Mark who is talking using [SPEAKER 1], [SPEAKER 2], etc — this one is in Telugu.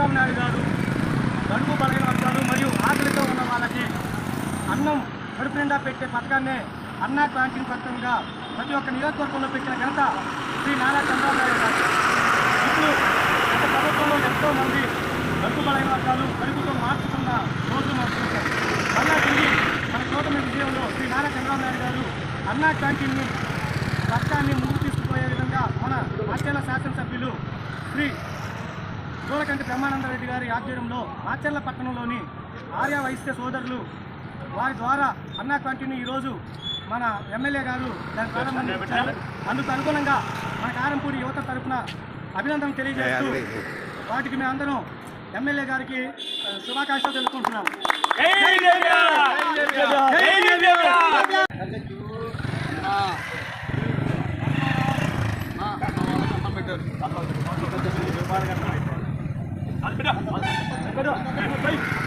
[SPEAKER 1] చంద్రబాబు నాయుడు గారు గడుపు బలహీన వర్గాలు మరియు ఆకలితో ఉన్న వాళ్ళకి అన్నం కడుపు నిండా పెట్టే పథకాన్నే అన్నా క్యాంటీన్ పథకంగా ప్రతి ఒక్క నియోజకవర్గంలో పెట్టిన ఘనత శ్రీ నారా చంద్రబాబు నాయుడు గారు. ఇప్పుడు గత ప్రభుత్వంలో ఎంతో మంది గడుపు బలహీన వర్గాలు గడుపుతో మార్చుకున్న రోజు మనం చూశాం. మళ్ళా తిరిగి మన కూటమి విజయంలో శ్రీ నారా చంద్రబాబు నాయుడు గారు అన్నా క్యాంటీన్ని పథకాన్ని ముందు తీసుకుపోయే విధంగా మన అత్యంత శాసనసభ్యులు శ్రీ చూడకంటి బ్రహ్మానందరెడ్డి గారి ఆధ్వర్యంలో మాచెల్ల పట్టణంలోని ఆర్య వైశ్య సోదరులు వారి ద్వారా అన్నా క్యాంటీన్ ఈరోజు మన ఎమ్మెల్యే గారు దాన్ని ప్రారంభించారు అందుకు అనుగుణంగా మన కారంపూడి యువత తరపున అభినందన తెలియజేస్తూ వాటికి మేమందరం ఎమ్మెల్యే గారికి ఆ, శుభాకాంక్షలు తెలుపుకుంటున్నాం.
[SPEAKER 2] పెట్టారు 快点！快点！快！